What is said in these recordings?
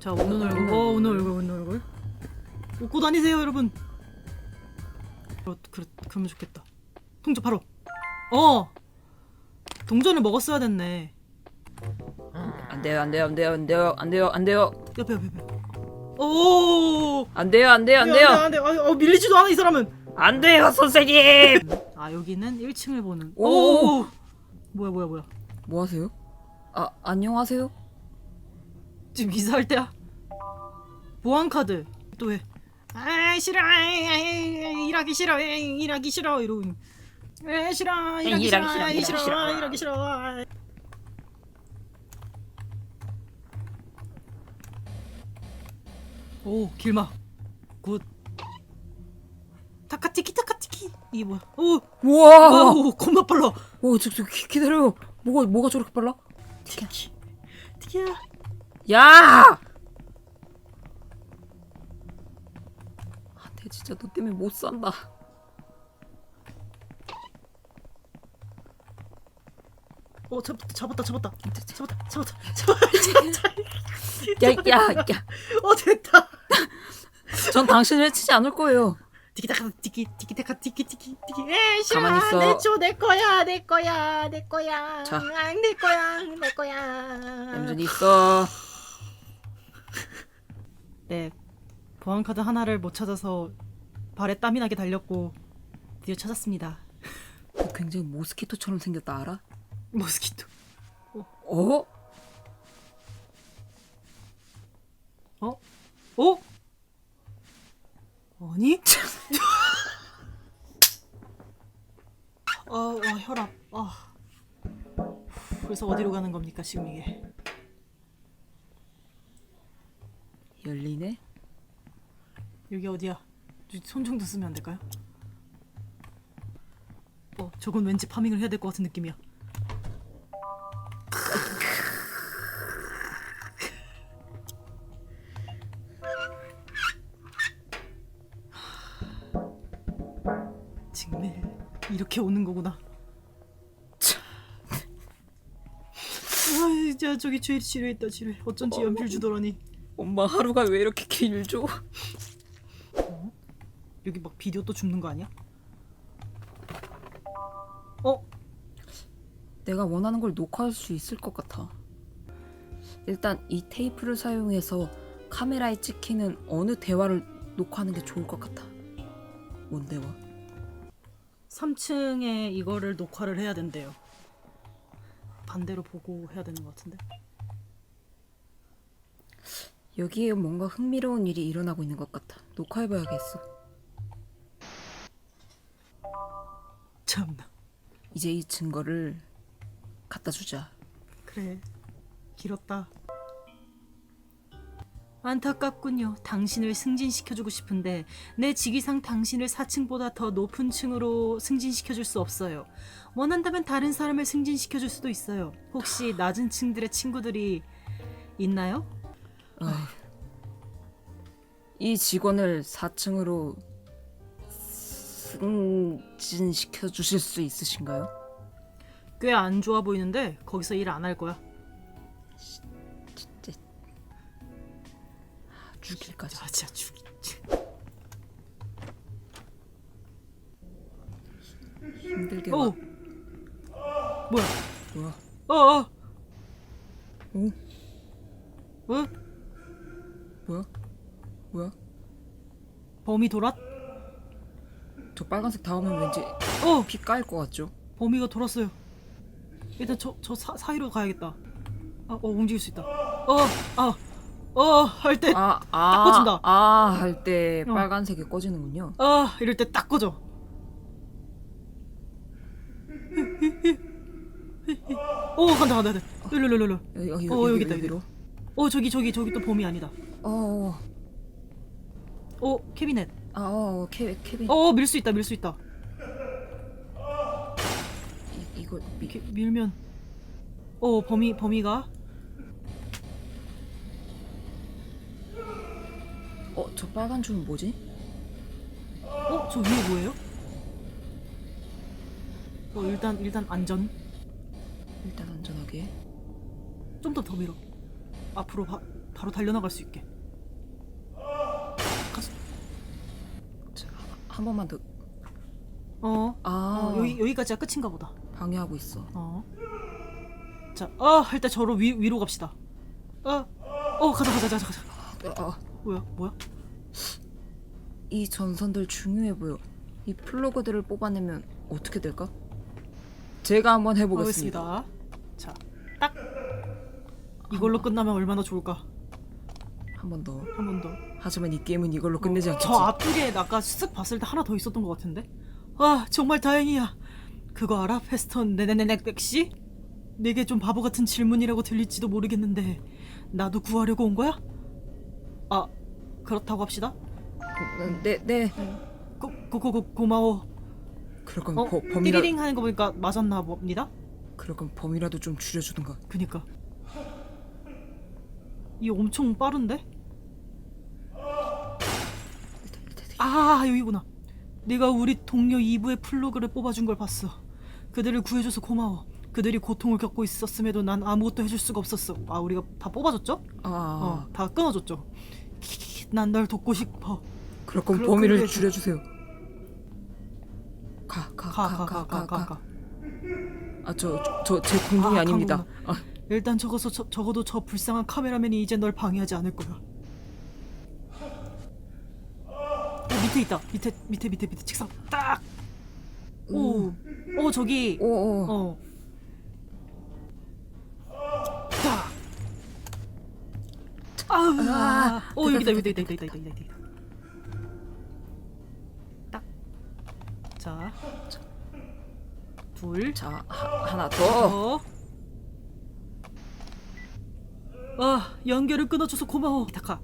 자 우는 얼굴. 어 우는 얼굴 우는 얼굴. 웃고 다니세요 여러분. 어, 그래 그러면 좋겠다. 동전 바로. 어. 동전을 먹었어야 됐네. 안 돼요, 안 돼요, 안 돼요, 안 돼요, 안 돼요, 안 돼요, 옆에 옆에 옆에. 오. 안 돼요, 안 돼요, 안 돼요, 안 돼. 안 돼. 어, 밀리지도 않아 이 사람은. 안 돼요, 선생님. 아 여기는 1층을 보는. 오. 오. 뭐야 뭐야 뭐야. 뭐 하세요? 아, 안녕하세요. 지금 이사할 때야. 보안 카드 또 해. 아 싫어. 아, 일하기 싫어. 아, 일하기 싫어. 이러고. 아 싫어. 일하기 싫어. 싫어, 일하기 싫어. 일하기 싫어. 오 길막 굿. 타카티키 타카티키 이게 뭐야? 오, 우와. 오 겁나 빨라. 오, 저, 저 기, 기다려요. 뭐가 뭐가 저렇게 빨라? 티키 티키야. 야! 진짜 너 때문에 못 산다. 어 잡, 잡았다 잡았다 잡았다 잡았다 잡았다. 야, 야, 야. 어 됐다. 전 당신을 치지 않을 거예요. 티키타카 티키 티키타카 티키 티키 티키 에 싫어 가만히 있어. 내줘 내 거야 내 거야 내 거야 자. 아, 내 거야 내 거야 얌전히 있어. 네 보안 카드 하나를 못 찾아서 발에 땀이 나게 달렸고 드디어 찾았습니다 너 굉장히 모스키토처럼 생겼다 알아? 모스키토 어? 어? 어? 아니? 아, 아 혈압 아 그래서 어디로 가는 겁니까 지금 이게 열리네. 여기 어디야? 손 정도 쓰면 안 될까요? 어, 저건 왠지 파밍을 해야 될 것 같은 느낌이야. 정말 이렇게 오는 거구나. 아, 자 저기 죄 있다 지뢰. 어쩐지 연필 주더라니. 엄마 하루가 왜 이렇게 길죠? 여기 막 비디오 또 줍는 거 아니야? 어? 내가 원하는 걸 녹화할 수 있을 것 같아. 일단 이 테이프를 사용해서 카메라에 찍히는 어느 대화를 녹화하는 게 좋을 것 같아. 뭔 대화? 3층에 이거를 녹화를 해야 된대요. 반대로 보고 해야 되는 것 같은데. 여기에 뭔가 흥미로운 일이 일어나고 있는 것 같아. 녹화해봐야겠어. 참나. 이제 이 증거를 갖다 주자. 그래. 길었다. 안타깝군요. 당신을 승진시켜주고 싶은데 내 직위상 당신을 4층보다 더 높은 층으로 승진시켜줄 수 없어요. 원한다면 다른 사람을 승진시켜줄 수도 있어요. 혹시 낮은 층들의 친구들이 있나요? 이 직원을 4층으로 승진시켜 주실 수 있으신가요? 꽤 안 좋아 보이는데 거기서 일 안 할 거야. 진짜 죽일까지. 아, 진짜 죽이. 힘들게 오, 와. 뭐야? 뭐야? 어, 어, 오? 어? 뭐야? 뭐야? 범이 돌았? 저 빨간색 닿으면 왠지 어, 피 까일 것 같죠? 범이가 돌았어요. 일단 저저 사이로 가야겠다. 아, 어 움직일 수 있다. 어, 아, 어, 할 때, 아, 아, 아, 꺼진다. 아, 할 때 어. 빨간색이 꺼지는군요. 이럴 때 딱 꺼져. 오, 간다, 간다, 간다. 일로, 일로, 일로. 여기, 여기, 어, 여기, 여기 있다, 여기로. 어, 저기, 저기, 저기 또 범이 아니다. 어, 어, 캐비넷. 아, 어, 케, 케빈. 어, 밀 수 있다, 밀 수 있다. 이, 이거 미, 이렇게 밀면, 어, 범이, 범이가 어, 저 빨간 줄은 뭐지? 어? 저 위에 뭐예요? 어 일단 일단 안전 일단 안전하게. 좀 더 더 밀어 앞으로 봐 바로 달려나갈 수 있게. 한 번만 더. 어. 아 어, 여기 여기까지가 끝인가 보다. 방해하고 있어. 어. 자, 아, 할때 저로 위, 위로 갑시다. 어, 어, 가자, 가자, 가자, 가자. 아, 뭐야, 뭐야? 이 전선들 중요해 보여. 이 플러그들을 뽑아내면 어떻게 될까? 제가 한번 해보겠습니다. 알겠습니다. 자, 딱 이걸로 끝나면 얼마나 좋을까? 한 번 더. 한 번 더. 하지만 이 게임은 이걸로 끝내지 않겠지. 저 앞쪽에 나 아까 쓱 봤을 때 하나 더 있었던 것 같은데. 와, 정말 다행이야. 그거 알아, 페스턴 네네네넥백씨? 내게 좀 바보 같은 질문이라고 들릴지도 모르겠는데 나도 구하려고 온 거야? 아, 그렇다고 합시다. 네, 네. 고, 고, 고, 고, 고마워. 그럴 거면 어, 버, 범이라 띠리링 하는 거 보니까 맞았나 봅니다. 그럴 거면 범이라도 좀 줄여주든가. 그니까. 이 엄청 빠른데? 아 여기구나. 내가 우리 동료 2부의 플로그를 뽑아준 걸 봤어. 그들을 구해줘서 고마워. 그들이 고통을 겪고 있었음에도 난 아무것도 해줄 수가 없었어. 아 우리가 다 뽑아줬죠? 아, 어, 다 끊어줬죠. 난 널 돕고 싶어. 그럴 거면 그러- 범위를 그러게. 줄여주세요. 가, 가, 가 가, 가 가가 가. 아, 저, 저, 제 공중이 아, 아, 닙니다 아, 일단 적어서 저, 적어도 저 불쌍한 카메라맨이 이제 널 방해하지 않을 거야. 어, 밑에 있다. 밑에 밑에 밑에 밑에 책상 딱. 오, 오 저기. 오, 오. 어. 딱. 아, 어 됐다, 여기다 여기다 있다 있다 있다 있다 있다. 딱. 자. 둘. 자, 하, 하나 더. 어. 아 연결을 끊어줘서 고마워 이타카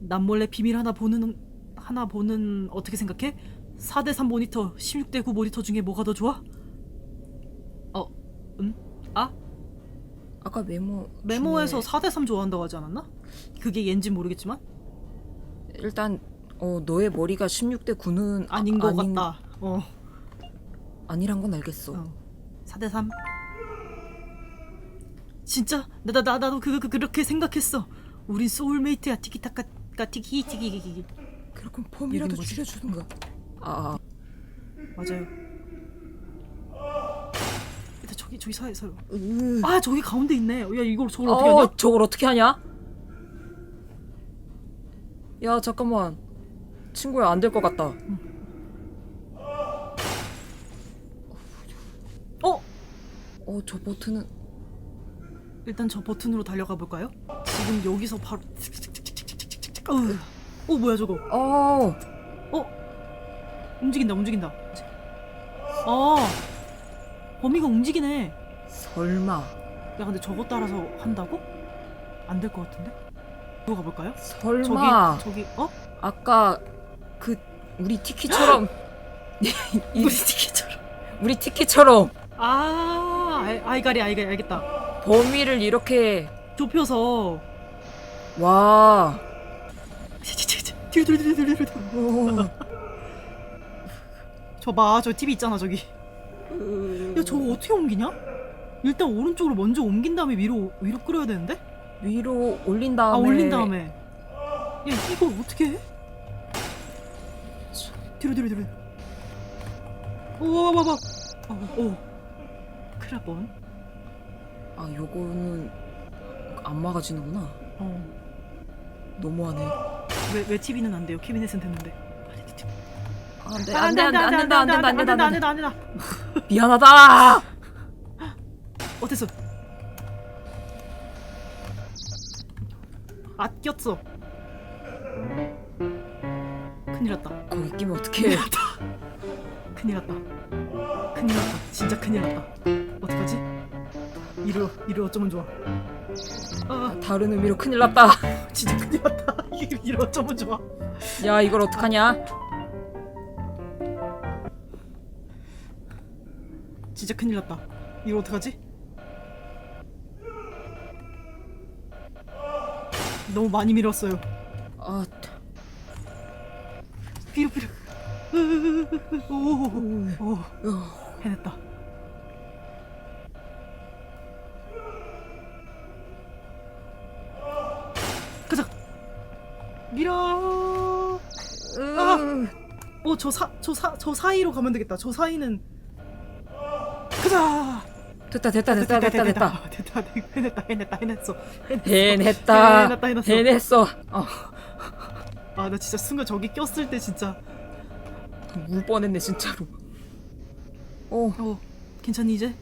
남 몰래 비밀 하나 보는 하나 보는 어떻게 생각해? 4대3 모니터 16대9 모니터 중에 뭐가 더 좋아? 어? 음? 아? 아까 메모 메모에서 중에 4대3 좋아한다고 하지 않았나? 그게 얜진 모르겠지만 일단 어, 너의 머리가 16대 9는 아닌 것 같다 어, 아니란 건 알겠어. 어. 4대3 진짜? 나, 나, 나, 나도 그, 그, 그렇게 생각했어 우린 소울메이트야 티키타카 티키 티키 티키 이게 뭐지? 줄여주든가. 아, 맞아요. 일단 저기 저기 사이에서 으. 아 저기 가운데 있네. 야 이걸 저걸 어떻게 어, 하냐? 저걸 어떻게 하냐? 야, 잠깐만. 친구야, 안 될 것 같다. 어 어, 저 버튼은 일단 저 버튼으로 달려가 볼까요? 지금 여기서 바로 어우. 어 뭐야 저거? 어, 어 움직인다 움직인다. 어 범위가 움직이네. 설마. 야 근데 저거 따라서 한다고? 안 될 것 같은데? 들어가 볼까요? 설마. 저기 저기 어? 아까 그 우리 티키처럼 이- 우리 티켓처럼. 우리 티키처럼 아 알- 아이가리 아이가리 알겠다. 범위를 이렇게 좁혀서 와. 뒤로 뒤로 뒤로 뒤로 뒤로. 오. 저봐 저 TV 있잖아 저기 야 저거 어떻게 옮기냐? 일단 오른쪽으로 먼저 옮긴 다음에 위로 위로 끌어야 되는데? 위로 올린 다음에 아 올린 다음에 야 이걸 어떻게 해? 뒤로 뒤로 뒤로 오와와와 오 큰일 날 뻔. 아 요거는 안 막아지는구나. 어. 너무하네. 왜, 왜 TV는 안 돼요? 캐비넷은 됐는데. 아, 안 돼, 아, 안 돼, 안 돼, 안 된다, 안 된다, 안 된다, 안 된다. 안 된다. 미안하다. 어땠어? 아꼈어. 큰일 났다. 거기 끼면 어떡해. 큰일 났다. 큰일 났다. 진짜 큰일 났다. 어떡하지? 이를 이를 어쩌면 좋아. 아, 다른 의미로 큰일 났다. 진짜 큰일 났다. 이를 어쩌면 좋아. 야, 이걸 어떡하냐? 진짜 큰일 났다. 이거 어떡하지? 너무 많이 밀었어요. 아, 비로 비로. 오, 오, 어, 해냈다. 어, 저 사, 저 사, 저 사이로 가면 되겠다. 저 사이는. 가자. 됐다 됐다 됐다 됐다 됐다 됐다. 해냈다, 해냈다, 해냈어. 해냈다 해냈다, 해냈어. 해냈어 아, 나 진짜 순간 저기 꼈을 때 진짜. 울 뻔했네 진짜로 오 어, 괜찮니 이제?